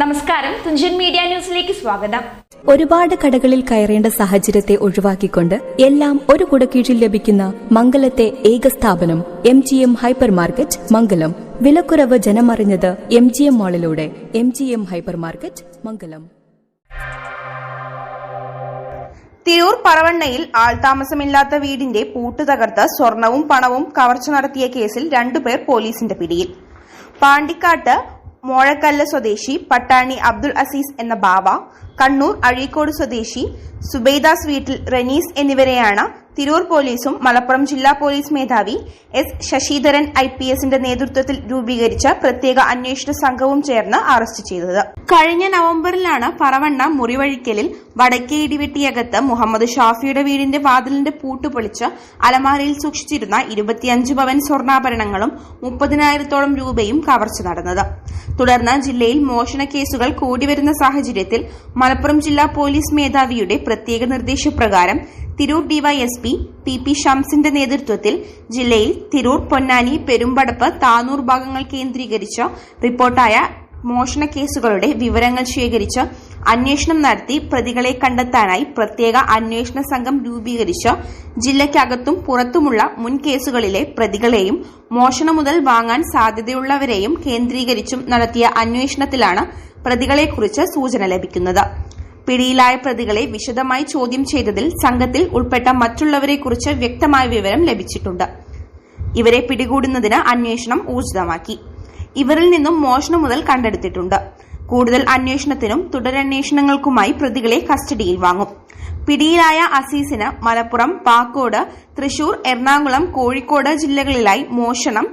നമസ്കാരം. തുഞ്ചൻ മീഡിയ ന്യൂസിലേക്ക് സ്വാഗതം. ഒരുപാട് കടകളിൽ കയറേണ്ട സാഹചര്യത്തെ ഒഴിവാക്കിക്കൊണ്ട് എല്ലാം ഒരു കുടക്കീഴിൽ ലഭിക്കുന്ന മംഗലത്തെ ഏക സ്ഥാപനം M G M hyper market Mangalam. വിലക്കുറവ് ജനമറിഞ്ഞത് M G M മാളിലൂടെ M G M hyper market Mangalam. Tirur പറവണ്ണയിൽ ആൾതാമസമില്ലാത്ത വീടിന്റെ പൂട്ട് തകർത്ത് സ്വർണവും പണവും കവർച്ച നടത്തിയ കേസിൽ രണ്ടുപേർ പോലീസിന്റെ പിടിയിൽ. പാണ്ടിക്കാട്ട് മോഴക്കല്ല് സ്വദേശി പട്ടാണി അബ്ദുൾ അസീസ് എന്ന ബാവ കണ്ണൂർ അഴീക്കോട് സ്വദേശി സുബൈദാസ് വീട്ടിൽ റനീസ് എന്നിവരെയാണ് തിരൂർ പോലീസും മലപ്പുറം ജില്ലാ പോലീസ് മേധാവി എസ് ശശിധരൻ ഐ പി എസിന്റെ നേതൃത്വത്തിൽ രൂപീകരിച്ച പ്രത്യേക അന്വേഷണ സംഘവും ചേർന്ന് അറസ്റ്റ് ചെയ്തത്. കഴിഞ്ഞ നവംബറിലാണ് പറവണ്ണ മുറിവഴിക്കലിൽ വടക്കേ ഇടിവെട്ടിയകത്ത് മുഹമ്മദ് ഷാഫിയുടെ വീടിന്റെ വാതിലിന്റെ പൂട്ട് പൊളിച്ച് അലമാരയിൽ സൂക്ഷിച്ചിരുന്ന ഇരുപത്തിയഞ്ച് പവൻ സ്വർണാഭരണങ്ങളും മുപ്പതിനായിരത്തോളം രൂപയും കവർച്ച നടന്നത്. തുടർന്ന് ജില്ലയിൽ മോഷണ കേസുകൾ കൂടിവരുന്ന സാഹചര്യത്തിൽ മലപ്പുറം ജില്ലാ പോലീസ് മേധാവിയുടെ പ്രത്യേക നിർദ്ദേശപ്രകാരം തിരൂർ ഡിവൈഎസ്പി പി പി ഷംസിന്റെ നേതൃത്വത്തിൽ ജില്ലയിൽ തിരൂർ പൊന്നാനി പെരുമ്പടപ്പ് താനൂർ ഭാഗങ്ങൾ കേന്ദ്രീകരിച്ച് റിപ്പോർട്ടായ മോഷണ കേസുകളുടെ വിവരങ്ങൾ ശേഖരിച്ച് അന്വേഷണം നടത്തി പ്രതികളെ കണ്ടെത്താനായി പ്രത്യേക അന്വേഷണ സംഘം രൂപീകരിച്ച് ജില്ലയ്ക്കകത്തും പുറത്തുമുള്ള മുൻ കേസുകളിലെ പ്രതികളെയും മോഷണം മുതൽ വാങ്ങാൻ സാധ്യതയുള്ളവരെയും കേന്ദ്രീകരിച്ചും നടത്തിയ അന്വേഷണത്തിലാണ് പ്രതികളെക്കുറിച്ച് സൂചന ലഭിക്കുന്നത്. പിടിയിലായ പ്രതികളെ വിശദമായി ചോദ്യം ചെയ്തതിൽ സംഘത്തിൽ ഉൾപ്പെട്ട മറ്റുള്ളവരെക്കുറിച്ച് വ്യക്തമായ വിവരം ലഭിച്ചിട്ടുണ്ട്. ഇവരെ പിടികൂടുന്നതിന് അന്വേഷണം ഊർജിതമാക്കി. ഇവരിൽ നിന്നും മോഷണം മുതൽ കണ്ടെടുത്തിട്ടുണ്ട്. കൂടുതൽ അന്വേഷണത്തിനും തുടരന്വേഷണങ്ങൾക്കുമായി പ്രതികളെ കസ്റ്റഡിയിൽ വാങ്ങും. പിടിയിലായ അസീസിന് മലപ്പുറം പാക്കോട് തൃശൂർ എറണാകുളം കോഴിക്കോട് ജില്ലകളിലായി മോഷണം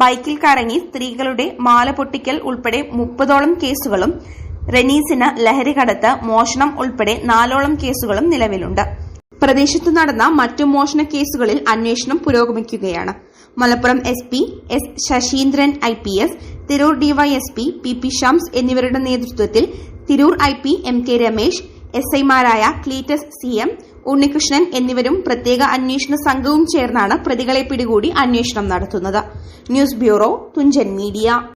ബൈക്കിൽ കറങ്ങി സ്ത്രീകളുടെ മാല പൊട്ടിക്കൽ ഉൾപ്പെടെ മുപ്പതോളം കേസുകളും റെനീസിന് ലഹരി കടത്ത് മോഷണം ഉൾപ്പെടെ നാലോളം കേസുകളും നിലവിലുണ്ട്. പ്രദേശത്ത് നടന്ന മറ്റു മോഷണ കേസുകളിൽ അന്വേഷണം പുരോഗമിക്കുകയാണ്. Malappuram S P S Sasheendran I P S Tirur DYSP P P Shams എന്നിവരുടെ നേതൃത്വത്തിൽ Tirur I P M K Ramesh S ഐമാരായ ക്ലീറ്റസ് സി എം ഉണ്ണികൃഷ്ണൻ എന്നിവരും പ്രത്യേക അന്വേഷണ സംഘവും ചേർന്നാണ് പ്രതികളെ പിടികൂടി അന്വേഷണം നടത്തുന്നത്. News bureau Thunchan media.